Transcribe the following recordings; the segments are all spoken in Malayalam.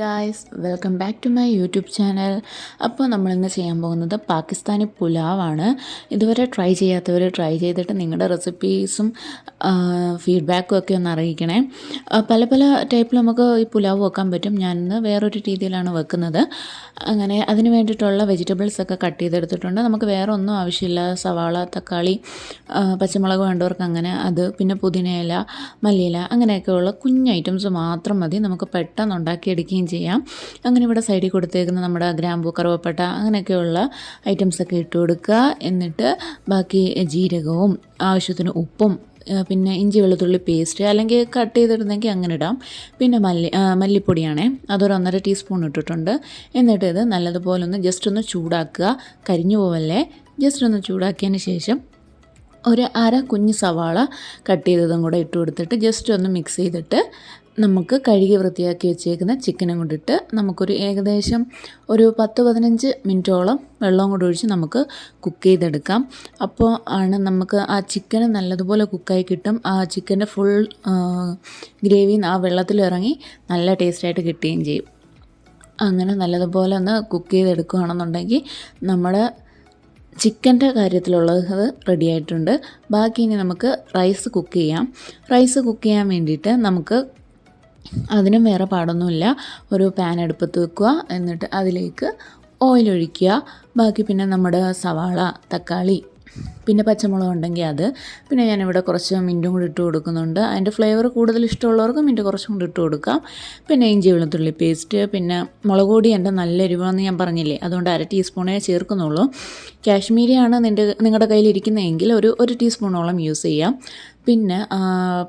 Guys welcome back to my YouTube channel അപ്പോൾ നമ്മളിന്ന് ചെയ്യാൻ പോകുന്നത് പാകിസ്ഥാനി പുലാവാണ്. ഇതുവരെ ട്രൈ ചെയ്യാത്തവർ ട്രൈ ചെയ്തിട്ട് നിങ്ങളുടെ റെസിപ്പീസും ഫീഡ്ബാക്കും ഒക്കെ ഒന്ന് അറിയിക്കണേ. പല പല ടൈപ്പിൽ നമുക്ക് ഈ പുലാവ് വെക്കാൻ പറ്റും. ഞാനിന്ന് വേറൊരു രീതിയിലാണ് വെക്കുന്നത്. അങ്ങനെ അതിന് വേണ്ടിയിട്ടുള്ള വെജിറ്റബിൾസ് ഒക്കെ കട്ട് ചെയ്തെടുത്തിട്ടുണ്ട്. നമുക്ക് വേറെ ഒന്നും ആവശ്യമില്ല. സവാള തക്കാളി പച്ചമുളക് വേണ്ടവർക്ക് അങ്ങനെ അത് പിന്നെ പുതിനയില മല്ലിയില അങ്ങനെയൊക്കെയുള്ള കുഞ്ഞ് ഐറ്റംസ് മാത്രം മതി. നമുക്ക് പെട്ടെന്ന് ഉണ്ടാക്കിയെടുക്കുകയും ചെയ്യാം. അങ്ങനെ ഇവിടെ സൈഡിൽ കൊടുത്തേക്കുന്ന നമ്മുടെ ഗ്രാമ്പൂ കറുവപ്പട്ട അങ്ങനെയൊക്കെയുള്ള ഐറ്റംസൊക്കെ ഇട്ട് കൊടുക്കുക. എന്നിട്ട് ബാക്കി ജീരകവും ആവശ്യത്തിന് ഉപ്പും പിന്നെ ഇഞ്ചി വെളുത്തുള്ളി പേസ്റ്റ് അല്ലെങ്കിൽ കട്ട് ചെയ്തിരുന്നെങ്കിൽ അങ്ങനെ ഇടാം. പിന്നെ മല്ലി മല്ലിപ്പൊടിയാണേ അതൊരു ഒന്നര ടീസ്പൂൺ ഇട്ടിട്ടുണ്ട്. എന്നിട്ട് ഇത് നല്ലതുപോലെ ഒന്ന് ജസ്റ്റ് ഒന്ന് ചൂടാക്കുക. കരിഞ്ഞു പോവല്ലേ? ജസ്റ്റ് ഒന്ന് ചൂടാക്കിയതിന് ശേഷം ഒരു അര കുഞ്ഞ് സവാള കട്ട് ചെയ്തതും കൂടെ ഇട്ട് കൊടുത്തിട്ട് ജസ്റ്റ് ഒന്ന് മിക്സ് ചെയ്തിട്ട് നമുക്ക് കഴുകി വൃത്തിയാക്കി വെച്ചേക്കുന്ന ചിക്കനും കൊണ്ടിട്ട് നമുക്കൊരു ഏകദേശം ഒരു പത്ത് പതിനഞ്ച് മിനിറ്റോളം വെള്ളവും കൂടെ ഒഴിച്ച് നമുക്ക് കുക്ക് ചെയ്തെടുക്കാം. അപ്പോൾ ആണ് നമുക്ക് ആ ചിക്കൻ നല്ലതുപോലെ കുക്കായി കിട്ടും. ആ ചിക്കന്റെ ഫുൾ ഗ്രേവി ആ വെള്ളത്തിൽ ഇറങ്ങി നല്ല ടേസ്റ്റായിട്ട് കിട്ടുകയും ചെയ്യും. അങ്ങനെ നല്ലതുപോലെ ഒന്ന് കുക്ക് ചെയ്തെടുക്കുകയാണെന്നുണ്ടെങ്കിൽ നമ്മുടെ ചിക്കന്റെ കാര്യത്തിലുള്ളത് റെഡി ആയിട്ടുണ്ട്. ബാക്കി ഇനി നമുക്ക് റൈസ് കുക്ക് ചെയ്യാം. റൈസ് കുക്ക് ചെയ്യാൻ വേണ്ടിയിട്ട് നമുക്ക് അതിനും വേറെ പാടൊന്നുമില്ല. ഒരു പാൻ അടുപ്പത്ത് വെക്കുക. എന്നിട്ട് അതിലേക്ക് ഓയിൽ ഒഴിക്കുക. ബാക്കി പിന്നെ നമ്മുടെ സവാള തക്കാളി പിന്നെ പച്ചമുളക് ഉണ്ടെങ്കിൽ അത്. പിന്നെ ഞാനിവിടെ കുറച്ച് മിന്റും കൂടി ഇട്ട് കൊടുക്കുന്നുണ്ട്. അതിന്റെ ഫ്ലേവർ കൂടുതൽ ഇഷ്ടമുള്ളവർക്ക് മിന്റ് കുറച്ചും കൂടി ഇട്ട് കൊടുക്കാം. പിന്നെ ഇഞ്ചി വെളുത്തുള്ളി പേസ്റ്റ് പിന്നെ മുളക് പൊടി എന്റെ നല്ല എരിവാണെന്ന് ഞാൻ പറഞ്ഞില്ലേ. അതുകൊണ്ട് അര ടീസ്പൂണേ ചേർക്കുന്നുള്ളൂ. കാശ്മീരിയാണ് നിന്റെ നിങ്ങളുടെ കയ്യിലിരിക്കുന്നതെങ്കിൽ ഒരു ഒരു ടീസ്പൂണോളം യൂസ് ചെയ്യാം. പിന്നെ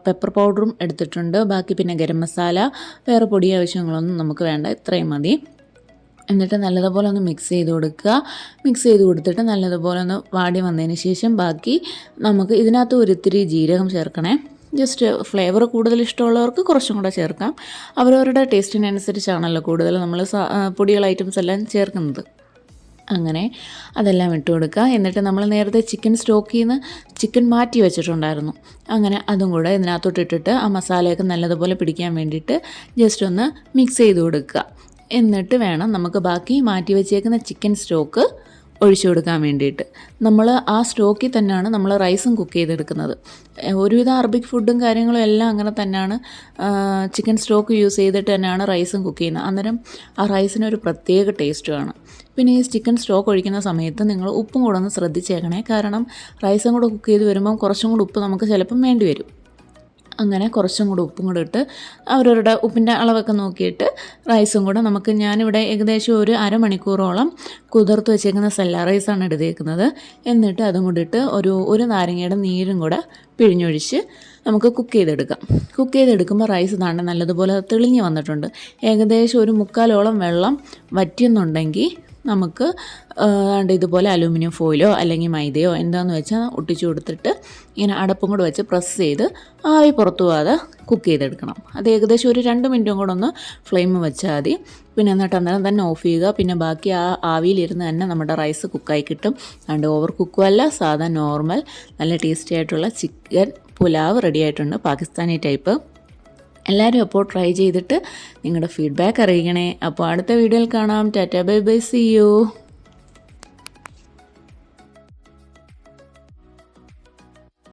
പെപ്പർ പൗഡറും എടുത്തിട്ടുണ്ട്. ബാക്കി പിന്നെ ഗരം മസാല വേറെ പൊടി ആവശ്യങ്ങളൊന്നും നമുക്ക് വേണ്ട. ഇത്രയും മതി. എന്നിട്ട് നല്ലതുപോലെ ഒന്ന് മിക്സ് ചെയ്ത് കൊടുക്കുക. മിക്സ് ചെയ്ത് കൊടുത്തിട്ട് നല്ലതുപോലെ ഒന്ന് വാടി വന്നതിന് ശേഷം ബാക്കി നമുക്ക് ഇതിനകത്ത് ഒരിത്തിരി ജീരകം ചേർക്കണേ. ജസ്റ്റ് ഫ്ലേവർ കൂടുതൽ ഇഷ്ടമുള്ളവർക്ക് കുറച്ചും കൂടെ ചേർക്കാം. അവരവരുടെ ടേസ്റ്റിനനുസരിച്ചാണല്ലോ കൂടുതൽ നമ്മൾ പൊടികൾ ഐറ്റംസ് എല്ലാം ചേർക്കുന്നത്. അങ്ങനെ അതെല്ലാം ഇട്ട് കൊടുക്കുക. എന്നിട്ട് നമ്മൾ നേരത്തെ ചിക്കൻ സ്റ്റോക്ക് നിന്ന് ചിക്കൻ മാറ്റി വെച്ചിട്ടുണ്ടായിരുന്നു. അങ്ങനെ അതും കൂടെ ഇതിനകത്തോട്ട് ഇട്ടിട്ട് ആ മസാലയൊക്കെ നല്ലതുപോലെ പിടിക്കാൻ വേണ്ടിയിട്ട് ജസ്റ്റ് ഒന്ന് മിക്സ് ചെയ്ത് കൊടുക്കുക. എന്നിട്ട് വേണം നമുക്ക് ബാക്കി മാറ്റി വെച്ചേക്കുന്ന ചിക്കൻ സ്റ്റോക്ക് ഒഴിച്ചു കൊടുക്കാൻ വേണ്ടിയിട്ട്. നമ്മൾ ആ സ്റ്റോക്കിൽ തന്നെയാണ് നമ്മൾ റൈസും കുക്ക് ചെയ്തെടുക്കുന്നത്. ഒരുവിധ അറബിക് ഫുഡും കാര്യങ്ങളും എല്ലാം അങ്ങനെ തന്നെയാണ് ചിക്കൻ സ്റ്റോക്ക് യൂസ് ചെയ്തിട്ട് തന്നെയാണ് റൈസും കുക്ക് ചെയ്യുന്നത്. അന്നേരം ആ റൈസിന് ഒരു പ്രത്യേക ടേസ്റ്റുമാണ് പിന്നെ ഈ ചിക്കൻ സ്റ്റോക്ക് ഒഴിക്കുന്ന സമയത്ത് നിങ്ങൾ ഉപ്പും കൂടെ ഒന്ന് ശ്രദ്ധിച്ചേക്കണേ. കാരണം റൈസും കൂടെ കുക്ക് ചെയ്ത് വരുമ്പം കുറച്ചും കൂടെ ഉപ്പ് നമുക്ക് ചിലപ്പം വേണ്ടി വരും. അങ്ങനെ കുറച്ചും കൂടെ ഉപ്പും കൂടെ ഇട്ട് അവരവരുടെ ഉപ്പിന്റെ അളവൊക്കെ നോക്കിയിട്ട് റൈസും കൂടെ നമുക്ക് ഞാനിവിടെ ഏകദേശം ഒരു അരമണിക്കൂറോളം കുതിർത്ത് വെച്ചേക്കുന്ന സെല്ല റൈസാണ് എടുത്തേക്കുന്നത്. എന്നിട്ട് അതും കൂടെ ഇട്ട് ഒരു ഒരു നാരങ്ങയുടെ നീരും കൂടെ പിഴിഞ്ഞൊഴിച്ച് നമുക്ക് കുക്ക് ചെയ്തെടുക്കാം. കുക്ക് ചെയ്തെടുക്കുമ്പോൾ റൈസ് താണ്ട് നല്ലതുപോലെ തെളിഞ്ഞ് വന്നിട്ടുണ്ട്. ഏകദേശം ഒരു മുക്കാലോളം വെള്ളം വറ്റിയെന്നുണ്ടെങ്കിൽ നമുക്ക് ഇതുപോലെ അലൂമിനിയം ഫോയിലോ അല്ലെങ്കിൽ മൈദയോ എന്താണെന്ന് വെച്ചാൽ ഒട്ടിച്ചു കൊടുത്തിട്ട് ഇങ്ങനെ അടപ്പും കൂടെ വെച്ച് പ്രസ് ചെയ്ത് ആവി പുറത്തു പോകാതെ കുക്ക് ചെയ്തെടുക്കണം. അത് ഏകദേശം ഒരു രണ്ട് മിനിറ്റും കൂടെ ഒന്ന് ഫ്ലെയിം വെച്ചാൽ മതി. പിന്നെ എന്നിട്ട് അന്നേരം തന്നെ ഓഫ് ചെയ്യുക. പിന്നെ ബാക്കി ആ ആവിയിലിരുന്ന് തന്നെ നമ്മുടെ റൈസ് കുക്കായി കിട്ടും. അതുകൊണ്ട് ഓവർ കുക്കും അല്ല സാധാ നോർമൽ നല്ല ടേസ്റ്റി ആയിട്ടുള്ള ചിക്കൻ പുലാവ് റെഡി ആയിട്ടുണ്ട്. പാകിസ്ഥാനി ടൈപ്പ് എല്ലാവരും അപ്പോൾ ട്രൈ ചെയ്തിട്ട് നിങ്ങളുടെ ഫീഡ്ബാക്ക് അറിയിക്കണേ. അപ്പോൾ അടുത്ത വീഡിയോയിൽ കാണാം. Tata bye bye see you